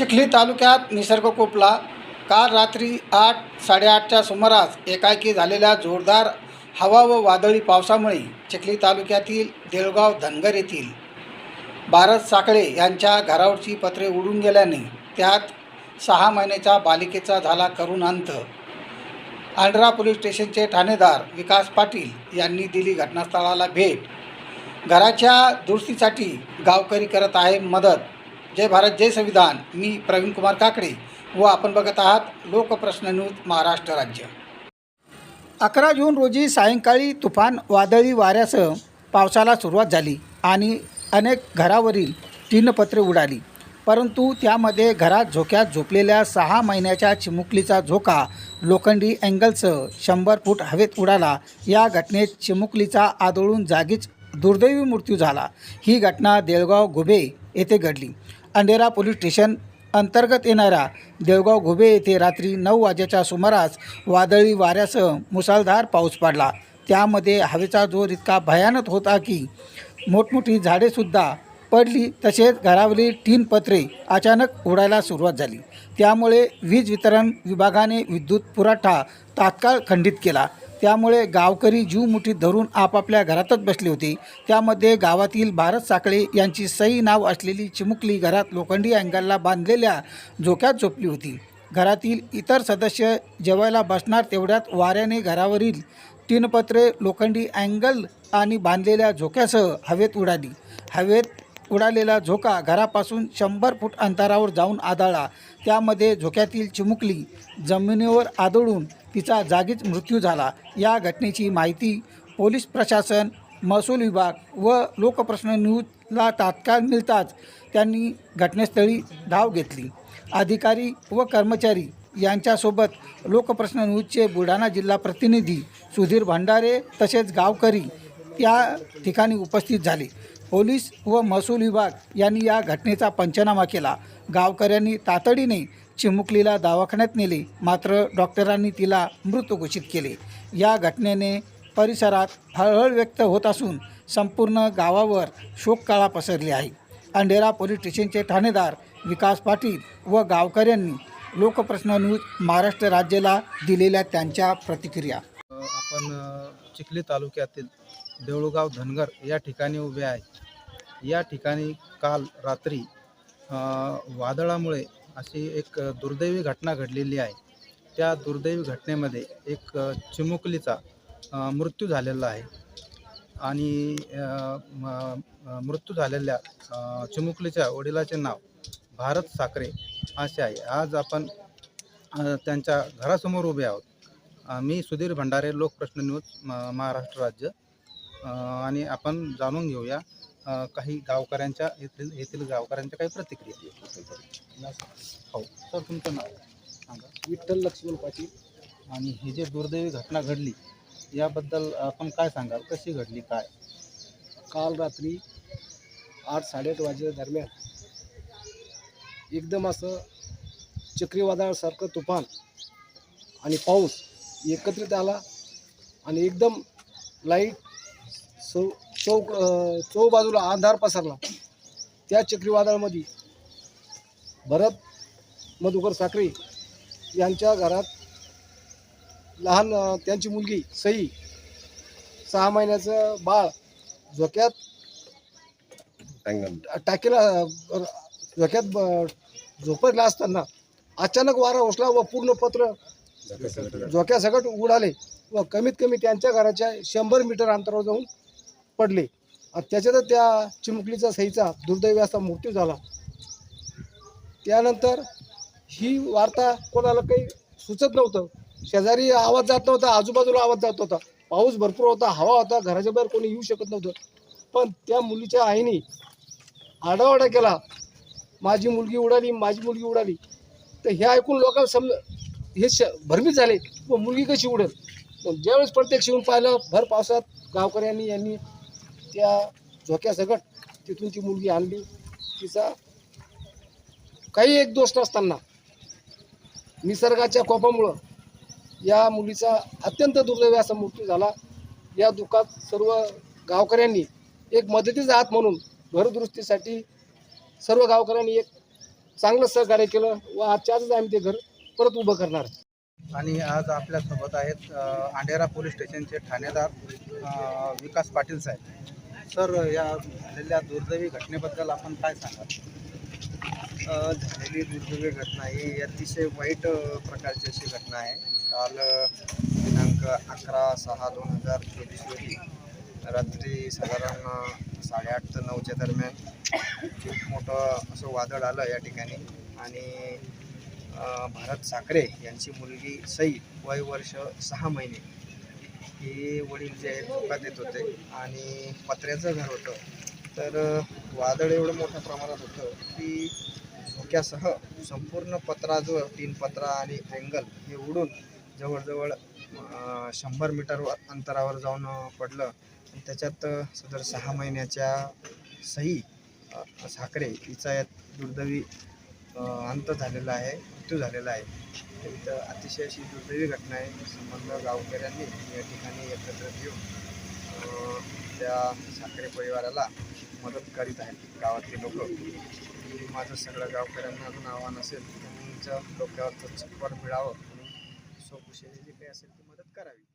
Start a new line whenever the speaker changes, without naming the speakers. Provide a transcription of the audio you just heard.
चिखली तालुक्यात निसर्ग कोपला काल रात्री आठ साडेआठच्या सुमारास एकाएकी झालेल्या जोरदार हवा व वादळी पावसामुळे चिखली तालुक्यातील देळगाव धनगर येथील भारत साखळे यांच्या घरावरची पत्रे उडून गेल्याने त्यात सहा महिन्याच्या बालिकेचा झाला करून अंत. आंध्रा पोलीस स्टेशनचे ठाणेदार विकास पाटील यांनी दिली घटनास्थळाला भेट. घराच्या दुरुस्तीसाठी गावकरी करत आहे मदत. जय भारत जय संविधान. मी प्रवीण कुमार काकडे व आपण बघत आहात लोकप्रश्न महाराष्ट्र राज्य. अकरा जून रोजी सायंकाळी तुफान वादळी वाऱ्यासह पावसाला सुरुवात झाली आणि अनेक घरावरील टिनपत्रे उडाली. परंतु त्यामध्ये घरात झोक्यात झोपलेल्या सहा महिन्याच्या चिमुकलीचा झोका लोखंडी अँगलसह शंभर फूट हवेत उडाला. या घटनेत चिमुकलीचा आदळून जागीच दुर्दैवी मृत्यू झाला. ही घटना देळगाव घुबे येथे घडली. अंडेरा पोलीस स्टेशन अंतर्गत येणाऱ्या देवगाव घुबे येथे रात्री नऊ वाजेच्या सुमारास वादळी वाऱ्यासह मुसळधार पाऊस पडला. त्यामध्ये हवेचा जोर इतका भयानक होता की मोठमोठी झाडेसुद्धा पडली तसेच घरावरील तीन पत्रे अचानक उडायला सुरुवात झाली. त्यामुळे वीज वितरण विभागाने विद्युत पुरवठा तात्काळ खंडित केला. त्यामुळे गावकरी जीव मुठीत धरून आपापल्या घरातच बसले होते. त्यामध्ये गावातील भारत साखळे यांची सई नाव असलेली चिमुकली घरात लोखंडी अँगलला बांधलेल्या झोक्यात झोपली होती. घरातील इतर सदस्य जेवायला बसणार तेवढ्यात वाऱ्याने घरावरील तीनपत्रे लोखंडी अँगल आणि बांधलेल्या झोक्यासह हवेत उडाली. हवेत उडालेला झोका घरापासून शंभर फूट अंतरावर जाऊन आदळला. त्यामध्ये झोक्यातील चिमुकली जमिनीवर आदळून तिचा जागीच मृत्यू झाला. या घटनेची माहिती पोलीस प्रशासन महसूल विभाग व लोकप्रश्न न्यूजला तात्काळ मिळताच त्यांनी घटनास्थळी धाव घेतली. अधिकारी व कर्मचारी यांच्यासोबत लोकप्रश्न न्यूजचे बुलढाणा जिल्हा प्रतिनिधी सुधीर भंडारे तसेच गावकरी त्या ठिकाणी उपस्थित झाले. पोलीस व महसूल विभाग यांनी या घटनेचा पंचनामा केला. गावकऱ्यांनी तातडीने चिमुकलीला दवाखान्यात नेले मात्र डॉक्टरांनी तिला मृत घोषित केले. या घटनेने परिसरात हळहळ व्यक्त होत असून संपूर्ण गावावर शोककाळा पसरली आहे. अंडेरा पोलीस स्टेशनचे ठाणेदार विकास पाटील व गावकऱ्यांनी लोकप्रश्न न्यूज महाराष्ट्र राज्याला दिलेल्या त्यांच्या प्रतिक्रिया.
आपण चिखली तालुक्यातील देऊळगाव धनगर या ठिकाणी उभे आहे. या ठिकाणी काल रात्री वादळामुळे अशी एक दुर्दैवी घटना घडलेली आहे. त्या दुर्दैवी घटनेमध्ये एक चिमुकलीचा मृत्यू झालेला आहे. आणि म- मृत्यू झालेल्या चिमुकलीच्या वडिलाचे नाव भारत साखरे असे आहे. आज आपण त्यांच्या घरासमोर उभे आहोत. मी सुधीर भंडारे लोकप्रश्न न्यूज म- महाराष्ट्र राज्य. आणि आपण जाणून घेऊया काही गावकऱ्यांच्या येथील येथील गावकऱ्यांच्या काही प्रतिक्रिया. हो सर तुमचं नाव सांगा.
विठ्ठल लक्ष्मण पाटील.
आणि ही जी दुर्दैवी घटना घडली याबद्दल आपण काय सांगाल? कशी घडली? काय?
काल रात्री आठ साडेआठ वाजे दरम्यान एकदम असं चक्रीवादळासारखं तुफान आणि पाऊस एकत्रित आला आणि एकदम लाइट चौ चौक अं, चौ बाजूला अंधार पसरला. त्या चक्रीवादळामध्ये भरत मधुकर साखरे यांच्या घरात लहान त्यांची मुलगी सई सहा महिन्याचं बाळ झोक्यात टाकीला झोक्यात झोपडला असताना अचानक वारा उठला व पूर्ण पत्र झोक्यासकट उडाले व कमीत कमी त्यांच्या घराच्या शंभर मीटर अंतरावर जाऊन पडले. आणि त्याच्यातच त्या चिमुकलीचा सहीचा दुर्दैवी असा मृत्यू झाला. त्यानंतर ही वार्ता कोणाला काही सुचत नव्हतं. शेजारी आवाज जात नव्हता आजूबाजूला आवाज जात होता. पाऊस भरपूर होता हवा होता घराच्या बाहेर कोणी येऊ शकत नव्हतं. पण त्या मुलीच्या आईने आडावाडा केला. माझी मुलगी उडाली माझी मुलगी उडाली. तर हे ऐकून लोकांना समज हे श भरमीत झाले. व मुलगी कशी उडेल? पण ज्यावेळेस प्रत्यक्ष येऊन पाहिलं भर पावसात गावकऱ्यांनी यांनी त्या झोक्यासकट तिथून ती मुलगी आणली. तिचा काही एक दोष नसताना निसर्गाच्या कोपामुळं या मुलीचा अत्यंत दुर्दैवी असा मृत्यू झाला. या दुःखात सर्व गावकऱ्यांनी एक मदतीचा हात म्हणून घरदुरुस्तीसाठी सर्व गावकऱ्यांनी एक चांगलं सहकार्य केलं व आजच्या आजच आम्ही ते घर परत उभं करणार.
आणि आज आपल्यासोबत आहेत अ, अंडेरा पोलीस स्टेशनचे ठाणेदार विकास पाटील साहेब. सर या झालेल्या दुर्दैवी घटनेबद्दल आपण काय सांगाल?
झालेली दुर्दैवी घटना ही अतिशय वाईट प्रकारची अशी घटना आहे. काल दिनांक अकरा सहा दोन हजार चोवीस रोजी रात्री साधारण साडेआठ ते नऊच्या दरम्यान खूप मोठं असं वादळ आलं या ठिकाणी आणि भारत साखरे यांची मुलगी सई वय वर्ष सहा महिने हे वडील जे आहेत धोका देत होते आणि पत्र्याचं घर होतं. तर वादळ एवढं मोठ्या प्रमाणात होतं की धोक्यासह संपूर्ण पत्रा जो तीन पत्रा आणि अँगल हे उडून जवळजवळ शंभर मीटर अंतरावर जाऊन पडलं. आणि त्याच्यात सदर सहा महिन्याच्या सई साखरे हिचा यात दुर्दैवी अंत झालेला आहे मृत्यू झालेला आहे. तर इथं अतिशय अशी दुर्दैवी घटना आहे. संबंध गावकऱ्यांनी या ठिकाणी एकत्र येऊन त्या साखरे परिवाराला मदत करीत आहेत गावातले लोक. माझं सगळं गावकऱ्यांना अजून आव्हान असेल त्यांच्या डोक्यावर छप्पर मिळावं म्हणून स्वकुशीने जे काही असेल ती मदत करावी.